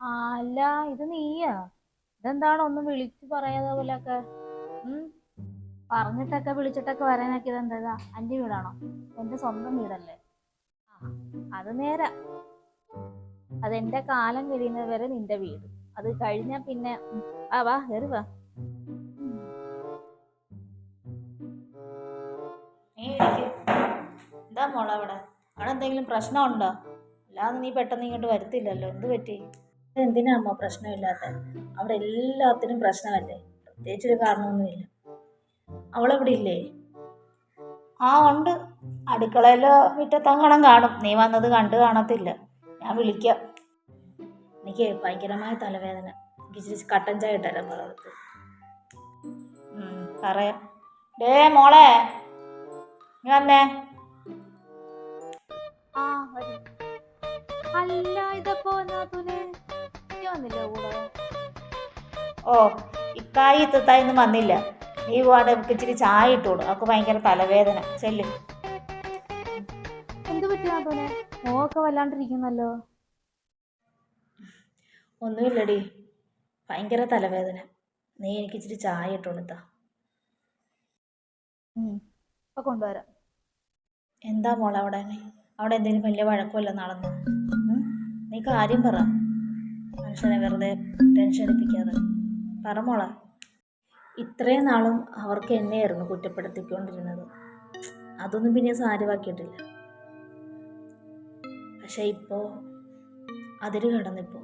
അല്ല ഇത് നീയാ. ഇതെന്താണ് ഒന്നും വിളിച്ചു പറയാതെ പോലെയൊക്കെ? ഉം? പറഞ്ഞിട്ടൊക്കെ വിളിച്ചിട്ടൊക്കെ വരാനൊക്കെ ഇതെന്താ? അന്റെ വീടാണോ? എന്റെ സ്വന്തം വീടല്ലേ? ആ അത് നേരാ. അതെന്റെ കാലം കഴിയുന്നത് വരെ നിന്റെ വീട്. അത് കഴിഞ്ഞാ പിന്നെ ആ വാ കയറി വാ. നീ. എന്താ മോളെ അവിടെ അവിടെ എന്തെങ്കിലും പ്രശ്നമുണ്ടോ? അല്ലാതെ നീ പെട്ടെന്ന് ഇങ്ങോട്ട് വരത്തില്ലല്ലോ. എന്ത് പറ്റി? എന്തിനാ അമ്മ പ്രശ്നമില്ലാത്ത? അവിടെ എല്ലാത്തിനും പ്രശ്നമല്ലേ? പ്രത്യേകിച്ചൊരു കാരണമൊന്നുമില്ല. അവളെവിടെ ഇല്ലേ? ആ ഉണ്ട്. അടുക്കളയിലോ മുറ്റത്തങ്ങണം കാണും. നീ വന്നത് കണ്ടു കാണത്തില്ല. ഞാൻ വിളിക്കാം. എനിക്ക് ഭയങ്കരമായ തലവേദന. എനിക്ക് ഇച്ചിരി കട്ടൻ ചായ ഇട്ടല്ലോ പറയത്ത് പറയാം. ഡേ മോളെ. നീ വന്നേ. ആ അല്ല ഇതപ്പോ നാത്തൂനെ നീ വന്നില്ലേ കൂടെ? ഓ ഇക്കായി ഇത്തായൊന്നും വന്നില്ല. നീ പോവാണ്ട് നമുക്ക് ഇച്ചിരി ചായ ഇട്ടോളൂ അവൾക്ക് ഭയങ്കര തലവേദന. ചെല്ല്. എന്ത് പറ്റിയാ മോക്കെ വല്ലാണ്ടിരിക്കുന്നല്ലോ. ഒന്നുമില്ലടി. ഭയങ്കര തലവേദന. നീ എനിക്ക് ഇച്ചിരി ചായ ഇട്ടോളുത്താ ഇപ്പൊ കൊണ്ടുവരാം. എന്താ മോളെ അവിടെ? അവിടെ എന്തെങ്കിലും വലിയ വഴക്കമല്ല നടന്നു? നീ കാര്യം പറ. മനുഷ്യനെ വെറുതെ ടെൻഷൻ അടിപ്പിക്കാതെ പറമോള ഇത്രയും നാളും അവർക്ക് എന്നെയായിരുന്നു കുറ്റപ്പെടുത്തിക്കൊണ്ടിരുന്നത്. അതൊന്നും പിന്നെ സാരിവാക്കിയിട്ടില്ല. പക്ഷെ ഇപ്പോ അതിര് കടന്നിപ്പോ.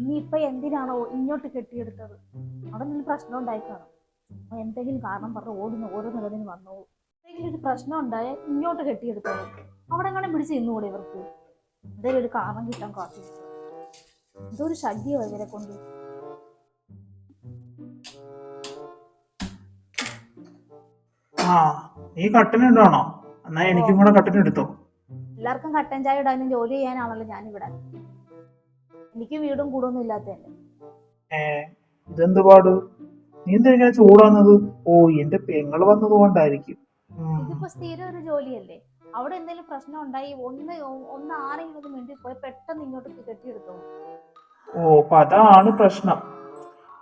നീ ഇപ്പൊ എന്തിനാണോ ഇങ്ങോട്ട് കെട്ടിയെടുത്തത്? അവിടെ നിന്ന് പ്രശ്നം ഉണ്ടായി കാണും എന്തെങ്കിലും കാരണം പറഞ്ഞ് ഓടുന്ന ഓരോ നിലവിന് വന്നോ എന്തെങ്കിലും ഒരു പ്രശ്നം ഉണ്ടായ ഇങ്ങോട്ട് കെട്ടിയെടുത്തത്. അവിടെ എങ്ങനെ പിടിച്ച് ഇന്നുകൂടെ ഇവർക്ക്? എന്തെങ്കിലും ഒരു കാമം കിട്ടാൻ എന്തോ ഒരു ശല്യോ ഇവരെ കൊണ്ട്. ആ നീ എന്നാ എനിക്കും കൂടെ കട്ടൻ എടുത്തോ. എല്ലാവർക്കും കട്ടൻ ചായ ഇടാനും ജോലി ചെയ്യാനാണല്ലോ ഞാനിവിടെ. എനിക്ക് വീടും കൂടൊന്നും ഇല്ലാത്തതന്നെ ഏ ഇതെന്ത് പാട്? നീ എന്താ ഇങ്ങനെ ചൂടാന്നത് ഓ എന്റെ പെങ്ങൾ വന്നത് കൊണ്ടായിരിക്കും. ഇതിപ്പോ സ്ഥിരം ഒരു ജോലിയല്ലേ? അവിടെ എന്തെങ്കിലും പ്രശ്നം ഉണ്ടായി ഒന്ന് ഒന്ന് ആരെങ്കിലും ഒന്ന് മിണ്ടി പോയി പെട്ടെന്ന് ഇങ്ങോട്ട് കെട്ടിയെടുത്തോ? ഓ അപ്പൊ അതാണ് പ്രശ്നം.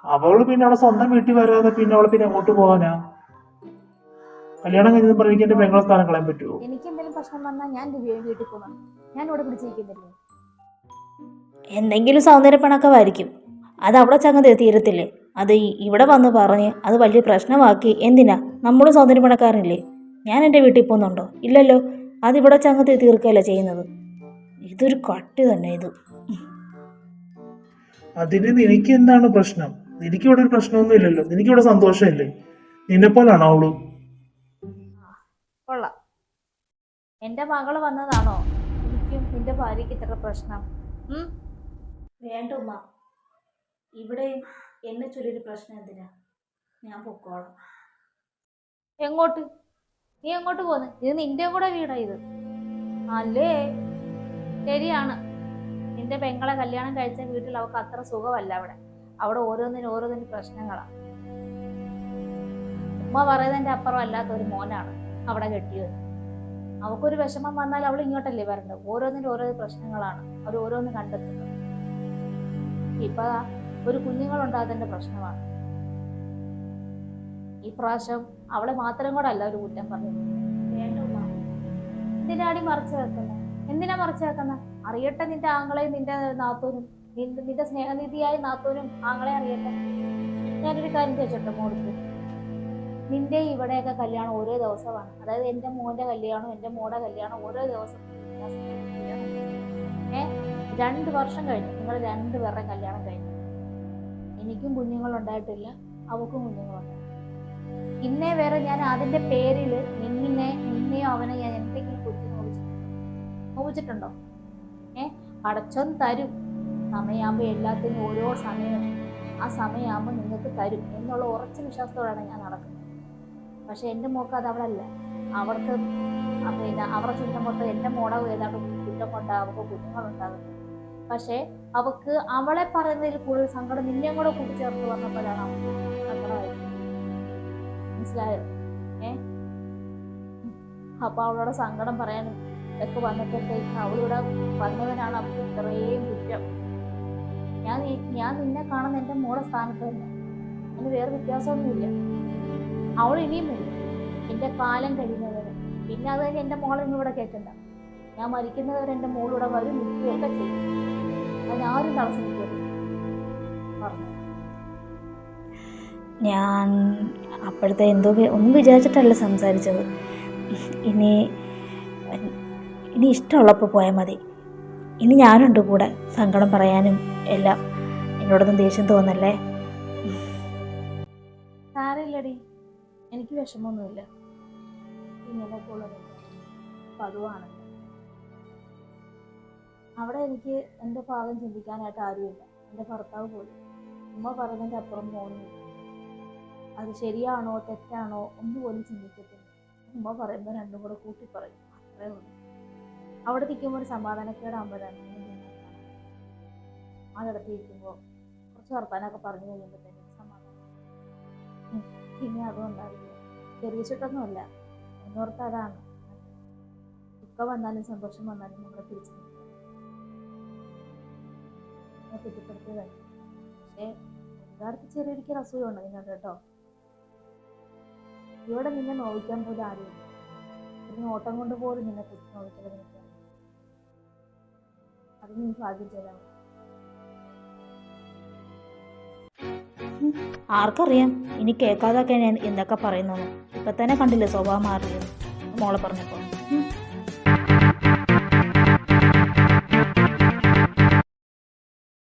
അവൾ പിന്നെ അവളെ സ്വന്തം വീട്ടിൽ വരാതെ പിന്നെ അവൾ പിന്നെ അങ്ങോട്ട് പോകാനാ? കല്യാണം കഴിഞ്ഞ പറഞ്ഞ എന്റെ പെങ്ങളെ സ്ഥാനം കളയാൻ പറ്റുമോ എനിക്ക് എന്തെങ്കിലും പ്രശ്നം വന്നാൽ ഞാൻ വീട്ടിൽ പോകണം ഞാൻ ഇവിടെ പിടിച്ചിരിക്കുന്നില്ലേ എന്തെങ്കിലും സൗന്ദര്യപ്പണക്കമായിരിക്കും അത് അവിടെ ചങ്ങ തീരത്തില്ലേ? അത് ഇവിടെ വന്ന് പറഞ്ഞ് അത് വലിയ പ്രശ്നമാക്കി എന്തിനാ? നമ്മളും സൗന്ദര്യപ്പണക്കാരനില്ലേ? ഞാൻ എന്റെ വീട്ടിൽ പോകുന്നുണ്ടോ? ഇല്ലല്ലോ. അതിവിടെ ഇവിടെ ചങ്ങ തീർക്കുകയല്ല ചെയ്യുന്നത്? ഇതൊരു കട്ടി തന്നെ ഇത്. അതിന് നിനക്ക് എന്താണ് പ്രശ്നം? നിനക്ക് ഇവിടെ ഒരു പ്രശ്നമൊന്നും ഇല്ലല്ലോ. നിനക്ക് ഇവിടെ സന്തോഷമില്ലേ? നിന്നെ പോലാണോ അവൾ കൊള്ളാം. എന്റെ മകൾ വന്നതാണോ? എനിക്കും നിന്റെ ഭാര്യക്ക് ഇത്ര പ്രശ്നം? വേണ്ട ഉമ്മ. ഇവിടെ എന്നെ ചൊല്ലിയൊരു പ്രശ്നം എന്തിനാ? ഞാൻ പൊക്കോളാം. എങ്ങോട്ട്? നീ എങ്ങോട്ട് പോന്ന്? ഇത് നിന്റെ കൂടെ വീടാ ഇത്. അല്ലേ? ശരിയാണ്. നിന്റെ പെങ്ങളെ കല്യാണം കഴിച്ച വീട്ടിൽ അവൾക്ക് അത്ര സുഖമല്ല അവിടെ. അവിടെ ഓരോന്നിനും ഓരോന്നിനും പ്രശ്നങ്ങളാ. ഉമ്മ പറയുന്നതിന്റെ അപ്പുറം അല്ലാത്ത ഒരു മോനാണ് അവിടെ കെട്ടിയത്. അവക്കൊരു വിഷമം വന്നാൽ അവൾ ഇങ്ങോട്ടല്ലേ വരേണ്ടത് ഓരോന്നിനും ഓരോ പ്രശ്നങ്ങളാണ്. അവർ ഓരോന്ന് കണ്ടെത്തുന്നത് ഇപ്പൊ ഒരു കുഞ്ഞുങ്ങളുണ്ടാകുന്നതിന്റെ പ്രശ്നമാണ്. ഈ പ്രാവശ്യം അവളെ മാത്രം കൂടെ അല്ല ഒരു കുറ്റം പറഞ്ഞത്. എന്തിനാടി മറച്ചു വെക്കുന്നത് എന്തിനാ മറച്ചു വെക്കുന്നത് അറിയട്ടെ നിന്റെ ആങ്ങളെയും നിന്റെ നാത്തൂനും. നിന്റെ നിന്റെ സ്നേഹനിധിയായ നാത്തൂനും ആങ്ങളെ അറിയട്ടെ. ഞാനൊരു കാര്യം ചോദിച്ചോട്ടെ മോൾക്ക്? നിന്റെ ഇവിടെയൊക്കെ കല്യാണം ഓരോ ദിവസമാണ്. അതായത് എന്റെ മോന്റെ കല്യാണം എന്റെ മോടെ കല്യാണം ഓരോ ദിവസം ഏ? രണ്ട് വർഷം കഴിഞ്ഞു. നിങ്ങൾ രണ്ട് പേരുടെ കല്യാണം കഴിഞ്ഞു. എനിക്കും കുഞ്ഞുങ്ങളുണ്ടായിട്ടില്ല. അവക്കും കുഞ്ഞുങ്ങളുണ്ട്. ഇന്നേ വരെ ഞാൻ അതിന്റെ പേരിൽ നിന്നെ നിന്നെയോ അവനെ ഞാൻ എന്തെങ്കിലും കുറിച്ച് നോവിച്ചിട്ടുണ്ടോ? നോവിച്ചിട്ടുണ്ടോ? ഏ? അടച്ചോൻ തരും. സമയമാകുമ്പോൾ എല്ലാത്തിനും ഓരോ സമയം ആ സമയമാകുമ്പോൾ നിങ്ങൾക്ക് തരും എന്നുള്ള ഉറച്ച വിശ്വാസത്തോടെയാണ് ഞാൻ നടക്കുന്നത്. പക്ഷെ എന്റെ മോക്ക് അത് അവിടെ അല്ല. അവർക്ക് പിന്നെ അവരുടെ ചിന്ത മൊത്തം എന്റെ മോടാവും ഏതാണ്ട് കുറ്റം കൊണ്ടാണ് അവർക്ക് കുഞ്ഞുങ്ങളുണ്ടാകുന്നത് പക്ഷെ അവക്ക് അവളെ പറയുന്നതിൽ കൂടുതൽ സങ്കടം നിന്നെ കൂടെ കൂട്ടിച്ചേർത്ത് വന്നപ്പോഴാണ് സങ്കടമായത് മനസ്സിലായോ? ഏ? അപ്പൊ അവളോട് സങ്കടം പറയാനും ഇതൊക്കെ വന്നപ്പോഴത്തേക്ക് അവളിവിടെ വന്നവനാണ് അവൾക്ക് ഇത്രയും കുറ്റം. ഞാൻ ഞാൻ നിന്നെ കാണുന്ന എന്റെ മോളെ സ്ഥാനത്ത് തന്നെ. അതിന് വേറെ വ്യത്യാസമൊന്നുമില്ല. അവൾ ഇനിയും വരും. എന്റെ കാലം കഴിയുന്നവരെ. പിന്നെ അത് കഴിഞ്ഞ് എന്റെ മോളെ ഇവിടെ കേൾക്കണ്ട. ഞാൻ മരിക്കുന്നവരെ എന്റെ മോളിവിടെ വരും നിൽക്കുകയൊക്കെ ചെയ്യും. അതിനാരും തടസ്സം നിൽക്കരുത് പറഞ്ഞു. ഞാൻ അപ്പോഴത്തെ എന്തോ ഒന്നും വിചാരിച്ചിട്ടല്ല സംസാരിച്ചത്. ഇനി ഇനി ഇഷ്ടമുള്ളപ്പോൾ പോയാൽ മതി. ഇനി ഞാനുണ്ട് കൂടെ സങ്കടം പറയാനും എല്ലാം. എന്നോടൊന്നും ദേഷ്യം തോന്നല്ലേ? സാരമില്ലടി. എനിക്ക് വിഷമമൊന്നുമില്ല. ഇങ്ങനെയൊക്കെ അവിടെ എനിക്ക് എന്റെ ഭാഗം ചിന്തിക്കാനായിട്ട് ആരുമില്ല. എന്റെ ഭർത്താവ് പോലും. ഉമ്മ പറഞ്ഞതിന്റെ അപ്പുറം പോകുന്നില്ല അത് ശരിയാണോ തെറ്റാണോ ഒന്നും പോലും ചിന്തിക്കത്തില്ല. ഉമ്മ പറയുമ്പോൾ രണ്ടും കൂടെ കൂട്ടി പറയും. അത്രേ ഉള്ളൂ. അവിടെ നിൽക്കുമ്പോൾ ഒരു സമാധാനക്കേടാകുമ്പോഴാണ് അതടുത്ത് ഇരിക്കുമ്പോൾ കുറച്ച് വർത്താനൊക്കെ പറഞ്ഞു കഴിയുമ്പോഴത്തേക്കും സമാധാനം. പിന്നെ അതും ഉണ്ടാവില്ല ചെറിയിച്ചിട്ടൊന്നുമല്ല എന്നോർത്ത് അതാണ്. ദുഃഖം വന്നാലും സന്തോഷം വന്നാലും നമ്മളെ തിരിച്ചു നിൽക്കുക ഞാൻ കുറ്റപ്പെടുത്തിയതല്ല പക്ഷേ എല്ലാവർക്കും ചെറിയൊരിക്കൽ അസുഖമുണ്ട് കേട്ടോ? ഇവിടെ നിന്നെ നോവിക്കാൻ പോലും ആരുമില്ല ഒരു നോട്ടം കൊണ്ട് പോലും നിന്നെ കുറിച്ച് നോവിച്ചത് നിനക്ക് അത് നീ ഭാഗ്യം ആർക്കറിയാം? ഇനി കേൾക്കാതൊക്കെ ഞാൻ എന്തൊക്കെ പറയുന്നു ഇപ്പം തന്നെ കണ്ടില്ലേ സ്വഭാവം മാറിയത്? മോളെ പറഞ്ഞപ്പോൾ